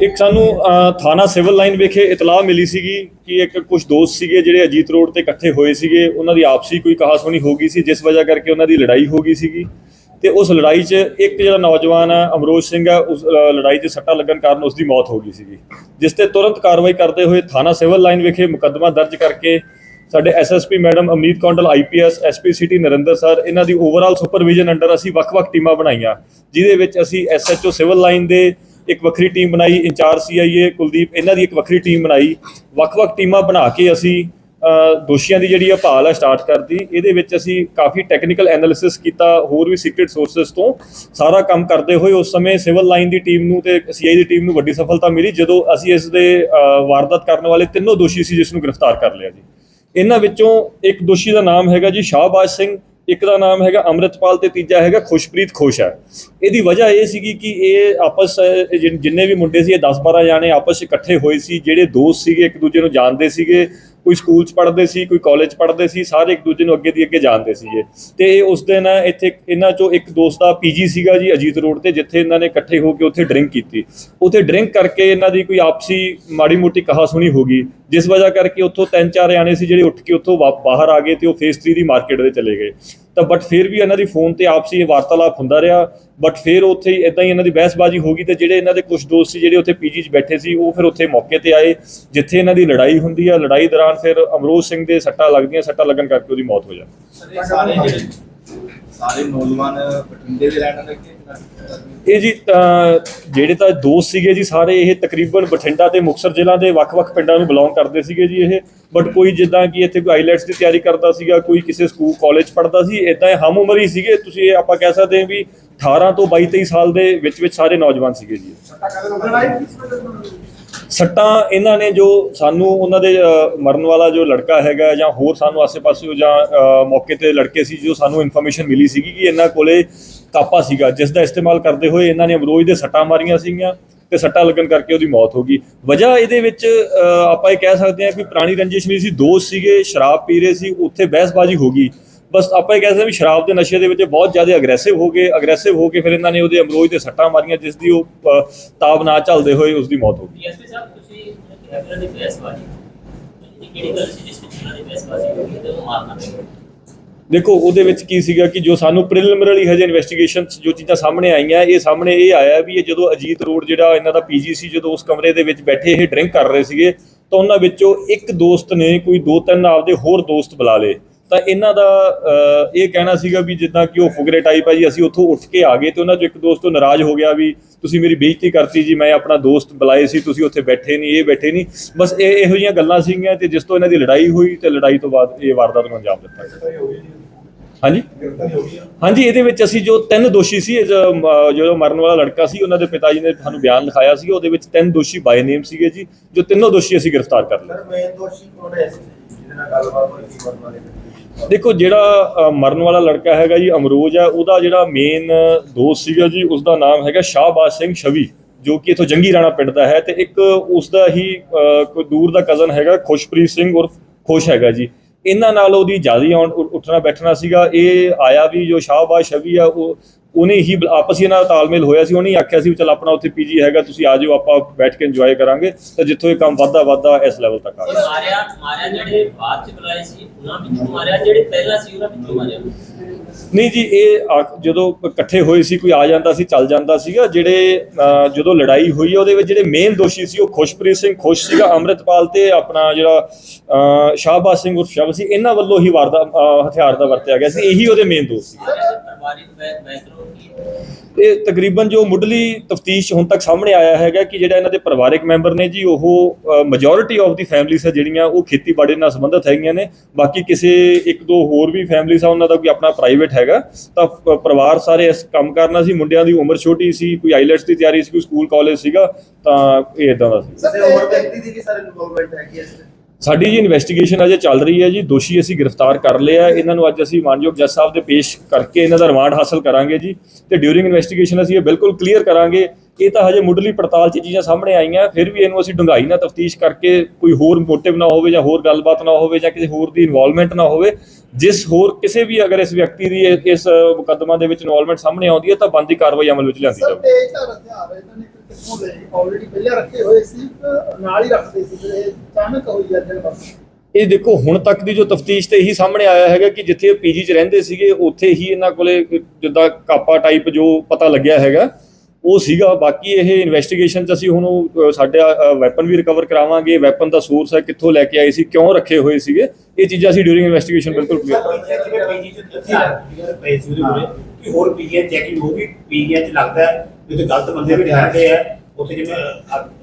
ਇੱਕ ਸਾਨੂੰ ਥਾਣਾ ਸਿਵਲ ਲਾਈਨ ਵਿਖੇ ਇਤਲਾਹ ਮਿਲੀ ਸੀਗੀ ਕਿ ਇੱਕ ਕੁਝ ਦੋਸਤ ਸੀਗੇ ਜਿਹੜੇ ਅਜੀਤ ਰੋਡ ਤੇ ਇਕੱਠੇ ਹੋਏ ਸੀਗੇ। ਉਹਨਾਂ ਦੀ ਆਪਸੀ ਕੋਈ ਕਹਾਸੁਣੀ ਹੋ ਗਈ ਸੀ, ਜਿਸ ਵਜ੍ਹਾ ਕਰਕੇ ਉਹਨਾਂ ਦੀ ਲੜਾਈ ਹੋ ਗਈ ਸੀਗੀ। ਤੇ ਉਸ ਲੜਾਈ 'ਚ ਇੱਕ ਜਿਹੜਾ ਨੌਜਵਾਨ ਹੈ ਅਮਰੋਜ ਸਿੰਘ ਹੈ, ਉਸ ਲੜਾਈ 'ਚ ਸੱਟਾ ਲੱਗਣ ਕਾਰਨ ਉਸ ਦੀ ਮੌਤ ਹੋ ਗਈ ਸੀਗੀ। ਜਿਸ ਤੇ ਤੁਰੰਤ ਕਾਰਵਾਈ ਕਰਦੇ ਹੋਏ ਥਾਣਾ ਸਿਵਲ ਲਾਈਨ ਵਿਖੇ ਮੁਕੱਦਮਾ ਦਰਜ ਕਰਕੇ ਸਾਡੇ SSP madam Amneet Kondal IPS SP city Narinder sir, ਇਹਨਾਂ ਦੀ ਓਵਰਆਲ ਸੁਪਰਵਿਜ਼ਨ ਅੰਡਰ ਅਸੀਂ ਵੱਖ-ਵੱਖ ਟੀਮਾਂ ਬਣਾਈਆਂ। ਜਿਹਦੇ ਵਿੱਚ ਅਸੀਂ ਐਸਐਚਓ ਸਿਵਲ ਲਾਈਨ ਦੇ ਇੱਕ ਵੱਖਰੀ ਟੀਮ ਬਣਾਈ, ਇੰਚਾਰਜ ਸੀਆਈਏ ਕੁਲਦੀਪ, ਇਹਨਾਂ ਦੀ ਇੱਕ ਵੱਖਰੀ ਟੀਮ ਬਣਾਈ। ਵੱਖ-ਵੱਖ ਟੀਮਾਂ ਬਣਾ ਕੇ ਅਸੀਂ ਦੋਸ਼ੀਆਂ ਦੀ ਜਿਹੜੀ ਆ ਭਾਲ ਆ ਸਟਾਰਟ ਕਰਦੀ, ਇਹਦੇ ਵਿੱਚ ਅਸੀਂ ਕਾਫੀ ਟੈਕਨੀਕਲ ਐਨਾਲਿਸਿਸ ਕੀਤਾ, ਹੋਰ ਵੀ ਸੀਕ੍ਰੀਟ ਸੋਰਸਸ ਤੋਂ। ਸਾਰਾ ਕੰਮ ਕਰਦੇ ਹੋਏ ਉਸ ਸਮੇਂ ਸਿਵਲ ਲਾਈਨ ਦੀ ਟੀਮ ਨੂੰ ਤੇ ਸੀਆਈ ਦੀ ਟੀਮ ਨੂੰ ਵੱਡੀ ਸਫਲਤਾ ਮਿਲੀ, ਜਦੋਂ ਅਸੀਂ ਇਸ ਦੇ ਵਾਰਦਾਤ ਕਰਨ ਵਾਲੇ ਤਿੰਨੋਂ ਦੋਸ਼ੀ ਸੀ, ਜਿਸ ਨੂੰ ਗ੍ਰਿਫਤਾਰ ਕਰ ਲਿਆ ਜੀ। ਇਹਨਾਂ ਵਿੱਚੋਂ ਇੱਕ ਦੋਸ਼ੀ ਦਾ ਨਾਮ ਹੈਗਾ ਜੀ ਸ਼ਾਹਬਾਜ਼ ਸਿੰਘ, ਇੱਕ ਦਾ ਨਾਮ ਹੈਗਾ ਅੰਮ੍ਰਿਤਪਾਲ ਤੇ ਤੀਜਾ ਹੈਗਾ ਖੁਸ਼ਪ੍ਰੀਤ ਖੁਸ਼ ਹੈ। ਇਹਦੀ ਵਜ੍ਹਾ ਇਹ ਸੀਗੀ ਕਿ ਇਹ ਆਪਸ ਜਿੰਨੇ ਵੀ ਮੁੰਡੇ ਸੀ, ਇਹ 10 12 ਜਾਣੇ ਆਪਸ 'ਚ ਇਕੱਠੇ ਹੋਏ ਸੀ, ਜਿਹੜੇ ਦੋਸਤ ਸੀਗੇ ਇੱਕ ਦੂਜੇ ਨੂੰ ਜਾਣਦੇ ਸੀਗੇ ਕੋਈ ਸਕੂਲ 'ਚ ਪੜ੍ਹਦੇ ਸੀ, ਕੋਈ ਕਾਲਜ 'ਚ ਪੜ੍ਹਦੇ ਸੀ, ਸਾਰੇ ਇੱਕ ਦੂਜੇ ਨੂੰ ਅੱਗੇ ਦੀ ਅੱਗੇ ਜਾਣਦੇ ਸੀਗੇ। ਤੇ ਇਹ ਉਸ ਦਿਨ ਇੱਥੇ ਇਹਨਾਂ 'ਚੋਂ ਇੱਕ ਦੋਸਤ ਦਾ ਪੀਜੀ ਸੀਗਾ ਜੀ ਅਜੀਤ ਰੋਡ ਤੇ, ਜਿੱਥੇ ਇਹਨਾਂ ਨੇ ਇਕੱਠੇ ਹੋ ਕੇ ਉੱਥੇ ਡਰਿੰਕ ਕੀਤੀ। ਉੱਥੇ ਡਰਿੰਕ ਕਰਕੇ ਇਹਨਾਂ ਦੀ ਕੋਈ ਆਪਸੀ ਮਾੜੀ ਮੋਟੀ ਕਹਾ ਸੁਣੀ ਹੋ ਗਈ, ਜਿਸ ਵਜ੍ਹਾ ਕਰਕੇ ਉੱਥੋਂ ਤਿੰਨ ਚਾਰ ਜਾਣੇ ਸੀ ਜਿਹੜੇ ਉੱਠ ਕੇ ਉੱਥੋਂ ਵਾ- ਬਾਹਰ ਆ ਗਏ ਤੇ ਉਹ ਫੇਸ 3 ਦੀ ਮਾਰਕੀਟ ਦੇ ਚਲੇ ਗਏ। ਤਾਂ ਬਟ ਫਿਰ ਵੀ ਇਹਨਾਂ ਦੀ ਫੋਨ ਤੇ ਆਪਸੀ ਵਾਰਤਾਲਾਪ ਹੁੰਦਾ ਰਿਹਾ। ਬਟ ਫਿਰ ਉੱਥੇ ਹੀ ਇਦਾਂ ਹੀ ਇਹਨਾਂ ਦੀ ਬਹਿਸਬਾਜ਼ੀ ਹੋ ਗਈ ਤੇ ਜਿਹੜੇ ਇਹਨਾਂ ਦੇ ਕੁਝ ਦੋਸਤ ਸੀ, ਜਿਹੜੇ ਉੱਥੇ ਪੀਜੀ 'ਚ ਬੈਠੇ ਸੀ, ਉਹ ਫਿਰ ਉੱਥੇ ਮੌਕੇ ਤੇ ਆਏ, ਜਿੱਥੇ ਇਹਨਾਂ ਦੀ ਲੜਾਈ ਹੁੰਦੀ ਆ। ਲੜਾਈ ਦੌਰਾਨ ਫਿਰ ਅਮਰੋਜ਼ ਸਿੰਘ ਦੇ ਸੱਟਾਂ ਲੱਗਦੀਆਂ, ਸੱਟਾਂ ਲੱਗਣ ਕਰਕੇ ਉਹਦੀ ਮੌਤ ਹੋ ਜਾਂਦੀ। ਸਰ, ਨੌਜਵਾਨ ਬਠਿੰਡੇ ਦੇ ਰਹਿਣ ਵਾਲੇ ਇਹ ਜੀ ਜਿਹੜੇ ਤਾਂ ਦੋਸਤ ਸੀਗੇ ਜੀ ਸਾਰੇ ਇਹ ਤਕਰੀਬਨ ਬਠਿੰਡਾ ਤੇ ਮੁਕਤਸਰ ਜ਼ਿਲ੍ਹਾ ਦੇ ਵੱਖ-ਵੱਖ ਪਿੰਡਾਂ ਨੂੰ ਬਿਲੋਂਗ ਕਰਦੇ ਸੀਗੇ ਜੀ ਇਹ। ਬਟ ਕੋਈ ਜਿੱਦਾਂ ਕਿ ਇੱਥੇ ਕੋਈ ਆਈਲੈਟਸ ਦੀ ਤਿਆਰੀ ਕਰਦਾ ਸੀਗਾ ਕੋਈ ਕਿਸੇ ਸਕੂਲ ਕਾਲਜ ਪੜ੍ਹਦਾ ਸੀ ਇਦਾਂ ਇਹ ਹਮ ਉਮਰ ਹੀ ਸੀਗੇ। ਤੁਸੀਂ ਇਹ ਆਪਾਂ ਕਹਿ ਸਕਦੇ ਹਾਂ ਵੀ 18 ਤੋਂ 22 23 ਸਾਲ ਦੇ ਵਿੱਚ ਵਿੱਚ ਸਾਰੇ ਨੌਜਵਾਨ ਸੀਗੇ ਜੀ। ਸੱਟਾਂ ਇਹਨਾਂ ਨੇ ਜੋ ਸਾਨੂੰ ਉਹਨਾਂ ਦੇ ਮਰਨ ਵਾਲਾ ਜੋ ਲੜਕਾ ਹੈਗਾ ਜਾਂ ਹੋਰ ਸਾਨੂੰ ਆਸੇ-ਪਾਸੇ ਜਾਂ ਮੌਕੇ ਤੇ ਲੜਕੇ ਸੀ ਜੋ ਸਾਨੂੰ ਇਨਫੋਰਮੇਸ਼ਨ ਮਿਲੀ ਸੀਗੀ ਕਿ ਇਹਨਾਂ ਕੋਲੇ ਕਾਪਾ ਸੀਗਾ, ਜਿਸ ਦਾ ਇਸਤੇਮਾਲ ਕਰਦੇ ਹੋਏ ਇਹਨਾਂ ਨੇ ਅਮਰੋਜ ਦੇ ਸੱਟਾਂ ਮਾਰੀਆਂ ਸੀਗੀਆਂ ਤੇ ਸੱਟਾਂ ਲੱਗਣ ਕਰਕੇ ਉਹਦੀ ਮੌਤ ਹੋ ਗਈ। ਵਜ੍ਹਾ ਇਹਦੇ ਵਿੱਚ ਆਪਾਂ ਇਹ ਕਹਿ ਸਕਦੇ ਹਾਂ ਕਿ ਪੁਰਾਣੀ ਰੰਜਿਸ਼ ਵੀ ਸੀ, ਦੋਸਤ ਸੀਗੇ, ਸ਼ਰਾਬ ਪੀ ਰਹੇ ਸੀ, ਉੱਥੇ ਬਹਿਸਬਾਜ਼ੀ ਹੋ ਗਈ। ਬਸ ਆਪਾਂ ਇਹ ਕਹਿ ਸਕਦੇ ਵੀ ਸ਼ਰਾਬ ਦੇ ਨਸ਼ੇ ਦੇ ਵਿੱਚ ਬਹੁਤ ਜ਼ਿਆਦਾ ਅਗਰੈਸਿਵ ਹੋ ਗਏ ਅਗਰੈਸਿਵ ਹੋ ਕੇ ਫਿਰ ਇਹਨਾਂ ਨੇ ਉਹਦੇ ਅਮਰੋਜ ਦੇ ਸੱਟਾਂ ਮਾਰੀਆਂ ਜਿਸ ਦੀ ਉਹ ਤਾਬ ਨਾ ਚੱਲਦੇ ਹੋਏ ਉਸ ਦੀ ਮੌਤ ਹੋ ਗਈ। ਡੀਐਸਪੀ ਸਾਹਿਬ ਤੁਸੀਂ ਇਹਨਾਂ ਦੀ ਬਹਿਸਬਾਜ਼ੀ ਇਹ ਕਿਹੜੀ ਗੱਲ ਸੀ ਜਿਸ ਵਿੱਚ ਇਹਨਾਂ ਦੀ ਬਹਿਸਬਾਜ਼ੀ ਹੋ ਗਈ ਤੇ ਉਹ ਮਾਰਨਾ ਪਿਆ ਦੇਖੋ ਉਹਦੇ ਵਿੱਚ ਕੀ ਸੀਗਾ ਕਿ ਜੋ ਸਾਨੂੰ ਪ੍ਰੀਲਿਮਿਨਰੀ ਹਜੇ ਇਨਵੈਸਟੀਗੇਸ਼ਨ ਜੋ ਚੀਜ਼ਾਂ ਸਾਹਮਣੇ ਆਈਆਂ ਇਹ ਸਾਹਮਣੇ ਇਹ ਆਇਆ ਵੀ ਇਹ ਜਦੋਂ ਅਜੀਤ ਰੋਡ ਜਿਹੜਾ ਇਹਨਾਂ ਦਾ ਪੀਜੀ ਸੀ ਜਦੋਂ ਉਸ ਕਮਰੇ ਦੇ ਵਿੱਚ ਬੈਠੇ ਇਹ ਡਰਿੰਕ ਕਰ ਰਹੇ ਸੀਗੇ ਤਾਂ ਉਹਨਾਂ ਵਿੱਚੋਂ ਇੱਕ ਦੋਸਤ ਨੇ ਕੋਈ ਦੋ ਤਿੰਨ ਆਪਦੇ ਹੋਰ ਦੋਸਤ ਬੁਲਾ ਲਏ। ਤਾਂ ਇਹਨਾਂ ਦਾ ਇਹ ਕਹਿਣਾ ਸੀਗਾ ਵੀ ਜਿੱਦਾਂ ਕਿ ਉਹ ਫੁਗਰੇ ਟਾਈਪ ਹੈ ਜੀ ਅਸੀਂ ਉੱਥੋਂ ਉੱਠ ਕੇ ਆ ਗਏ ਤੇ ਉਹਨਾਂ ਚੋਂ ਇੱਕ ਦੋਸਤ ਤੋਂ ਨਾਰਾਜ਼ ਹੋ ਗਿਆ ਵੀ ਤੁਸੀਂ ਮੇਰੀ ਬੇਇੱਜ਼ਤੀ ਕਰਤੀ ਜੀ ਮੈਂ ਆਪਣਾ ਦੋਸਤ ਬੁਲਾਏ ਸੀ ਤੁਸੀਂ ਉੱਥੇ ਬੈਠੇ ਨਹੀਂ ਇਹ ਬੈਠੇ ਨਹੀਂ। ਬਸ ਇਹ ਇਹੋ ਜਿਹੀਆਂ ਗੱਲਾਂ ਸੀਗੀਆਂ ਤੇ ਜਿਸ ਤੋਂ ਇਹਨਾਂ ਦੀ ਲੜਾਈ ਹੋਈ ਤੇ ਲੜਾਈ ਤੋਂ ਬਾਅਦ ਇਹ ਵਾਰਦਾਤ ਨੂੰ ਅੰਜਾਮ ਦਿੱਤਾ ਗਿਆ। ਹਾਂਜੀ? ਹਾਂਜੀ ਇਹਦੇ ਵਿੱਚ ਅਸੀਂ ਜੋ ਤਿੰਨ ਦੋਸ਼ੀ ਸੀ ਜੋ ਮਰਨ ਵਾਲਾ ਲੜਕਾ ਸੀ ਉਹਨਾਂ ਦੇ ਪਿਤਾ ਜੀ ਨੇ ਸਾਨੂੰ ਬਿਆਨ ਲਿਖਾਇਆ ਸੀ ਉਹਦੇ ਵਿੱਚ ਤਿੰਨ ਦੋਸ਼ੀ ਬਾਈ ਨੇਮ ਸੀਗੇ ਜੀ ਜੋ ਤਿੰਨੋਂ ਦੋਸ਼ੀ ਅਸੀਂ ਗ੍ਰਿਫਤਾਰ ਕਰ ਲਏ। ਸਰ ਜਿਹਦੇ ਨਾਲ ਗੱਲਬਾਤ ਹੋਈ ਸੀ ਮਰਨ ਵਾਲੇ ਦੇਖੋ ਜਿਹੜਾ ਮਰਨ ਵਾਲਾ ਲੜਕਾ ਹੈਗਾ ਜੀ ਅਮਰੋਜ ਹੈ ਉਹਦਾ ਜਿਹੜਾ ਮੇਨ ਦੋਸਤ ਸੀਗਾ ਜੀ ਉਸ ਦਾ ਨਾਮ ਹੈਗਾ ਸ਼ਾਹਬਾਜ਼ ਸਿੰਘ ਛਵੀ ਜੋ ਕਿ ਇਥੋਂ ਜੰਗੀ ਰਾਣਾ ਪਿੰਡ ਦਾ ਹੈ ਤੇ ਇੱਕ ਉਸ ਦਾ ਹੀ ਅ, ਕੋਈ ਦੂਰ ਦਾ ਕਜ਼ਨ ਹੈਗਾ ਖੁਸ਼ਪ੍ਰੀਤ ਸਿੰਘ ਉਰਫ ਖੁਸ਼ ਹੈਗਾ ਜੀ। ਇਹਨਾਂ ਨਾਲ ਉਹਦੀ ਜ਼ਿਆਦਾ ਆਉਣ ਉੱਠਣਾ ਬੈਠਣਾ ਸੀਗਾ ਇਹ ਆਇਆ ਵੀ ਜੋ ਸ਼ਾਹਬਾਜ਼ ਛਵੀ ਆ ਉਹ ਉਹਨੇ ਹੀ ਆਪਸ ਹੀ ਨਾਲ ਤਾਲਮੇਲ ਹੋਇਆ ਸੀ ਉਹਨੇ ਹੀ ਆਖਿਆ ਸੀ ਚਲ ਆਪਣਾ ਉੱਥੇ ਪੀਜੀ ਹੈਗਾ ਤੁਸੀਂ ਆ ਜਾਓ ਆਪਾਂ ਬੈਠ ਕੇ ਇੰਜੋਏ ਕਰਾਂਗੇ। ਤਾਂ ਜਿੱਥੋਂ ਇਹ ਕੰਮ ਵੱਧਦਾ ਵੱਧਦਾ ਇਸ ਲੈਵਲ ਤੱਕ ਆ ਉਹ ਗਿਆ ਮਾਰਿਆ ਮਾਰਿਆ ਜਿਹੜੇ ਬਾਅਦ ਚ ਬੁਲਾਏ ਸੀ ਉਹਨਾਂ ਵਿੱਚੋਂ ਮਾਰਿਆ ਜਿਹੜੇ ਪਹਿਲਾਂ ਸੀ ਉਹਨਾਂ ਵਿੱਚੋਂ ਮਾਰਿਆ? ਨਹੀਂ ਜੀ ਇਹ ਜਦੋਂ ਇਕੱਠੇ ਹੋਏ ਸੀ ਕੋਈ ਆ ਜਾਂਦਾ ਸੀ ਚੱਲ ਜਾਂਦਾ ਸੀਗਾ ਜਿਹੜੇ ਜਦੋਂ ਲੜਾਈ ਹੋਈ ਉਹਦੇ ਵਿੱਚ ਜਿਹੜੇ ਮੇਨ ਦੋਸ਼ੀ ਸੀ ਉਹ ਖੁਸ਼ਪ੍ਰੀਤ ਸਿੰਘ ਖੁਸ਼ ਸੀਗਾ ਅੰਮ੍ਰਿਤਪਾਲ ਤੇ ਆਪਣਾ ਜਿਹੜਾ ਸ਼ਾਹਬਾਜ਼ ਸਿੰਘ ਉਰਫ ਸ਼ਬ ਸੀ ਇਹਨਾਂ ਵੱਲੋਂ ਹੀ ਵਾਰਦਾ ਹਥਿਆਰ ਦਾ ਵਰਤਿਆ ਗਿਆ ਸੀ ਇਹੀ ਉਹਦੇ ਮੇਨ ਦੋਸਤ ਸੀ। ਪਰਿਵਾਰਿਕ ਬੈਕਗ੍ਰਾਉਂਡ? ਇਹ ਤਕਰੀਬਨ ਜੋ ਮੁੱਢਲੀ ਤਫਤੀਸ਼ ਹੁਣ ਤੱਕ ਸਾਹਮਣੇ ਆਇਆ ਹੈਗਾ ਕਿ ਜਿਹੜਾ ਇਹਨਾਂ ਦੇ ਪਰਿਵਾਰਕ ਮੈਂਬਰ ਨੇ ਜੀ ਉਹ ਮੈਜੋਰਿਟੀ ਆਫ ਦੀ ਫੈਮਿਲੀਜ਼ ਹੈ ਜਿਹੜੀਆਂ ਉਹ ਖੇਤੀਬਾੜੀ ਨਾਲ ਸੰਬੰਧਿਤ ਹੈਗੀਆਂ ਨੇ। ਬਾਕੀ ਕਿਸੇ ਇੱਕ ਦੋ ਹੋਰ ਵੀ ਫੈਮਿਲੀਜ਼ ਆ ਉਹਨਾਂ ਦਾ ਕੋਈ ਆਪਣਾ ਪ੍ਰਾਈਵੇਟ ਹੈਗਾ। ਤਾਂ ਪਰਿਵਾਰ ਸਾਰੇ ਇਸ ਕੰਮ ਕਰਨਾ ਸੀ। ਮੁੰਡਿਆਂ ਦੀ ਉਮਰ ਛੋਟੀ ਸੀ ਕੋਈ ਆਈਲੈਟਸ ਦੀ ਤਿਆਰੀ ਸੀ ਕੋਈ ਸਕੂਲ ਕਾਲਜ ਸੀਗਾ ਤਾਂ ਇਹ ਇਦਾਂ ਦਾ ਸੀ। ਕਿਸੇ ਹੋਰ ਵਿਅਕਤੀ ਦੀ ਵੀ ਸਰ ਇਨਵੋਲਵਮੈਂਟ ਹੈ ਕਿ ਇਸ 'ਚ? ਸਾਡੀ ਜੀ ਇਨਵੈਸਟੀਗੇਸ਼ਨ ਅਜੇ ਚੱਲ ਰਹੀ ਹੈ ਜੀ। ਦੋਸ਼ੀ ਅਸੀਂ ਗ੍ਰਿਫਤਾਰ ਕਰ ਲਿਆ ਇਹਨਾਂ ਨੂੰ ਅੱਜ ਅਸੀਂ ਮਾਨਯੋਗ ਜੱਜ ਸਾਹਿਬ ਦੇ ਪੇਸ਼ ਕਰਕੇ ਇਹਨਾਂ ਦਾ ਰਿਮਾਂਡ ਹਾਸਲ ਕਰਾਂਗੇ ਜੀ। ਤੇ ਡਿਊਰਿੰਗ ਇਨਵੈਸਟੀਗੇਸ਼ਨ ਅਸੀਂ ਇਹ ਬਿਲਕੁਲ ਕਲੀਅਰ ਕਰਾਂਗੇ। ਇਹ ਤਾਂ ਹਜੇ ਮੁੱਢਲੀ ਪੜਤਾਲ 'ਚ ਚੀਜ਼ਾਂ ਸਾਹਮਣੇ ਆਈਆਂ। ਫਿਰ ਵੀ ਇਹਨੂੰ ਅਸੀਂ ਡੂੰਘਾਈ ਨਾਲ ਤਫਤੀਸ਼ ਕਰਕੇ ਕੋਈ ਹੋਰ ਮੋਟਿਵ ਨਾ ਹੋਵੇ ਜਾਂ ਹੋਰ ਗੱਲਬਾਤ ਨਾ ਹੋਵੇ ਜਾਂ ਕਿਸੇ ਹੋਰ ਦੀ ਇਨਵੋਲਵਮੈਂਟ ਨਾ ਹੋਵੇ। ਜਿਸ ਹੋਰ ਕਿਸੇ ਵੀ ਅਗਰ ਇਸ ਵਿਅਕਤੀ ਦੀ ਇਸ ਮੁਕੱਦਮਾ ਦੇ ਵਿੱਚ ਇਨਵੋਲਵਮੈਂਟ ਸਾਹਮਣੇ ਆਉਂਦੀ ਹੈ ਤਾਂ ਬੰਦੀ ਕਾਰਵਾਈ ਅਮਲ ਵਿੱਚ ਲਿਆਂਦੀ ਜਾਵੇ ਆਲਰੇਡੀ ਪਹਿਲਾਂ ਰੱਖੇ ਹੋਏ ਸੀ ਨਾਲ ਹੀ ਰੱਖਦੇ ਸੀ ਇਹ ਅਚਾਨਕ ਹੋਈ ਅੱਜ ਬਸ। ਇਹ ਦੇਖੋ ਹੁਣ ਤੱਕ ਦੀ ਜੋ ਤਫਤੀਸ਼ ਤੇ ਇਹੀ ਸਾਹਮਣੇ ਆਇਆ ਹੈਗਾ ਕਿ ਜਿੱਥੇ ਇਹ ਪੀਜੀ 'ਚ ਰਹਿੰਦੇ ਸੀਗੇ ਉੱਥੇ ਹੀ ਇਹਨਾਂ ਕੋਲੇ ਜਿੱਦਾਂ ਕਾਪਾ ਟਾਈਪ ਜੋ ਪਤਾ ਲੱਗਿਆ ਹੈਗਾ ਉਹ ਸੀਗਾ। ਬਾਕੀ ਇਹ ਇਨਵੈਸਟੀਗੇਸ਼ਨ 'ਚ ਅਸੀਂ ਹੁਣ ਉਹ, ਸਾਡਾ ਵੈਪਨ ਵੀ ਰਿਕਵਰ ਕਰਾਵਾਂਗੇ। ਵੈਪਨ ਦਾ ਸੋਰਸ ਹੈ ਕਿੱਥੋਂ ਲੈ ਕੇ ਆਏ ਸੀ ਕਿਉਂ ਰੱਖੇ ਹੋਏ ਸੀਗੇ। ਇਹ ਚੀਜ਼ਾਂ ਅਸੀਂ ਡਿਊਰਿੰਗ ਇਨਵੈਸਟੀਗੇਸ਼ਨ ਬਿਲਕੁਲ ਕਲੀਅਰ ਕਰਾਂਗੇ ਕਿ ਹੋਰ ਪੀਜੀ ਚੈਕਿੰਗ ਹੋਊਗੀ ਪੀਜੀ ਚ ਲੱਗਦਾ ਹੈ ਗਲਤ ਬੰਦੇ ਵੀ ਠਹਿਰਦੇ ਆ, ਉੱਥੇ ਜਿਵੇਂ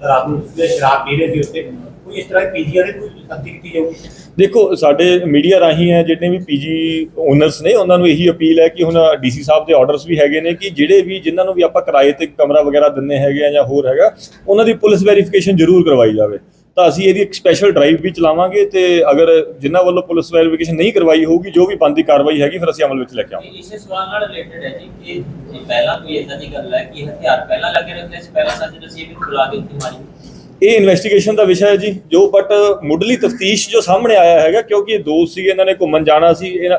ਰਾਤ ਨੂੰ ਸ਼ਰਾਬ ਪੀ ਰਹੇ ਸੀ ਉੱਥੇ, ਕੋਈ ਇਸ ਤਰ੍ਹਾਂ ਪੀਜੀ ਵਾਲੇ ਕੋਈ ਸਖਤੀ ਕੀਤੀ ਜਾਊਗੀ? ਦੇਖੋ, ਸਾਡੇ ਮੀਡੀਆ ਰਾਹੀਂ ਹੈ, ਜਿੰਨੇ ਵੀ ਪੀਜੀ ਓਨਰਸ ਨੇ, ਉਹਨਾਂ ਨੂੰ ਇਹੀ ਅਪੀਲ ਹੈ ਕਿ ਹੁਣ ਡੀਸੀ ਸਾਹਿਬ ਦੇ ਆਰਡਰਸ ਵੀ ਹੈਗੇ ਨੇ ਕਿ ਜਿਹੜੇ ਵੀ, ਜਿਨ੍ਹਾਂ ਨੂੰ ਵੀ ਆਪਾਂ ਕਿਰਾਏ ਤੇ ਕਮਰਾ ਵਗੈਰਾ ਦਿੰਨੇ ਹੈਗੇ ਆ ਜਾਂ ਹੋਰ ਹੈਗਾ, ਉਹਨਾਂ ਦੀ ਪੁਲਿਸ ਵੈਰੀਫਿਕੇਸ਼ਨ ਜ਼ਰੂਰ ਕਰਵਾਈ ਜਾਵੇ। ਤਾਂ ਅਸੀਂ ਇਹਦੀ ਇੱਕ ਸਪੈਸ਼ਲ ਡਰਾਈਵ ਵੀ ਚਲਾਵਾਂਗੇ ਤੇ ਅਗਰ ਜਿਨ੍ਹਾਂ ਵੱਲੋਂ ਪੁਲਿਸ ਵੈਰੀਫਿਕੇਸ਼ਨ ਨਹੀਂ ਕਰਵਾਈ ਹੋਊਗੀ ਜੋ ਵੀ ਬੰਦੀ ਕਾਰਵਾਈ ਹੈਗੀ ਫਿਰ ਅਸੀਂ ਅਮਲ ਵਿੱਚ ਲੈ ਕੇ ਆਵਾਂਗੇ। ਇਸੇ ਸਵਾਲ ਨਾਲ ਰਿਲੇਟਡ ਹੈ ਜੀ ਕਿ ਪਹਿਲਾਂ ਕੋਈ ਇਦਾਂ ਦੀ ਗੱਲ ਹੈ ਕਿ ਹਥਿਆਰ ਪਹਿਲਾਂ ਲੱਗੇ ਰਹਿੰਦੇ ਸੀ ਪਹਿਲਾਂ ਸੱਜ ਨਸੀਬ ਨੂੰ ਬੁਲਾ ਕੇ ਉੱਥੇ ਮਾਰੀ। ਇਹ ਇਨਵੈਸਟੀਗੇਸ਼ਨ ਦਾ ਵਿਸ਼ਾ ਹੈ ਜੀ ਜੋ ਬਟ ਮੁੱਢਲੀ ਤਫਤੀਸ਼ ਜੋ ਸਾਹਮਣੇ ਆਇਆ ਹੈਗਾ ਕਿਉਂਕਿ ਇਹ ਦੋਸਤ ਸੀ ਇਹਨਾਂ ਨੇ ਘੁੰਮਣ ਜਾਣਾ ਸੀ ਇਹਨਾਂ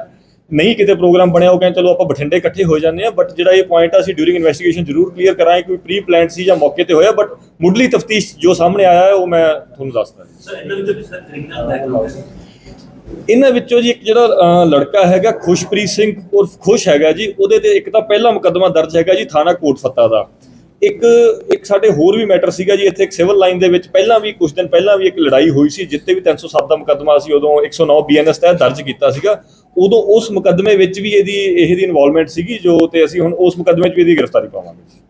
ਨਹੀਂ ਕਿਤੇ ਪ੍ਰੋਗਰਾਮ ਬਣਿਆ ਉਹ ਕਹਿੰਦੇ ਚਲੋ ਆਪਾਂ ਬਠਿੰਡੇ ਇਕੱਠੇ ਹੋ ਜਾਂਦੇ ਆ ਬਟ ਜਿਹੜਾ ਇਹ ਪੁਆਇੰਟ ਆ ਅਸੀਂ ਡਿਊਰਿੰਗ ਇਨਵੈਸਟੀਗੇਸ਼ਨ ਜ਼ਰੂਰ ਕਲੀਅਰ ਕਰਾਂਗੇ ਕੋਈ ਪ੍ਰੀ ਪਲਾਨਡ ਸੀ ਜਾਂ ਮੌਕੇ ਤੇ ਹੋਇਆ ਬਟ ਮੁੱਢਲੀ ਤਫਤੀਸ਼ ਜੋ ਸਾਹਮਣੇ ਆਇਆ ਹੈ ਉਹ ਮੈਂ ਤੁਹਾਨੂੰ ਦੱਸਦਾ ਸਰ ਇਹਨਾਂ ਵਿੱਚ ਵੀ ਸਰ ਕ੍ਰਿਮੀਨਲ ਬੈਕਗ੍ਰਾਉਂਡ ਇਹਨਾਂ ਵਿੱਚੋਂ ਜੀ ਇੱਕ ਜਿਹੜਾ ਲੜਕਾ ਹੈਗਾ ਖੁਸ਼ਪ੍ਰੀਤ ਸਿੰਘ ਉਰਫ ਖੁਸ਼ ਹੈਗਾ ਜੀ ਉਹਦੇ ਤੇ ਇੱਕ ਤਾਂ ਪਹਿਲਾ ਮੁਕੱਦਮਾ ਦਰਜ ਹੈਗਾ ਜੀ ਥਾਣਾ ਕੋਟ ਫੱਤਾ ਦਾ। ਇੱਕ ਇੱਕ ਸਾਡੇ ਹੋਰ ਵੀ ਮੈਟਰ ਸੀਗਾ ਜੀ, ਇੱਥੇ ਇੱਕ ਸਿਵਲ ਲਾਈਨ ਦੇ ਵਿੱਚ ਪਹਿਲਾਂ ਵੀ ਕੁਝ ਦਿਨ ਪਹਿਲਾਂ ਵੀ ਇੱਕ ਲੜਾਈ ਹੋਈ ਸੀ ਜਿੱਤੇ ਵੀ 307 ਦਾ ਮੁਕੱਦਮਾ ਸੀ, ਉਦੋਂ 109 ਬੀਐਨਐਸ ਤਹਿਤ ਦਰਜ ਕੀਤਾ ਸੀਗਾ। ਉਦੋਂ ਉਸ ਮੁਕੱਦਮੇ ਵਿੱਚ ਵੀ ਇਹਦੀ ਇਹਦੀ ਇਨਵੋਲਵਮੈਂਟ ਸੀਗੀ, ਜੋ ਤੇ ਅਸੀਂ ਹੁਣ ਉਸ ਮੁਕੱਦਮੇ 'ਚ ਵੀ ਇਹਦੀ ਗ੍ਰਿਫਤਾਰੀ ਪਾਵਾਂਗੇ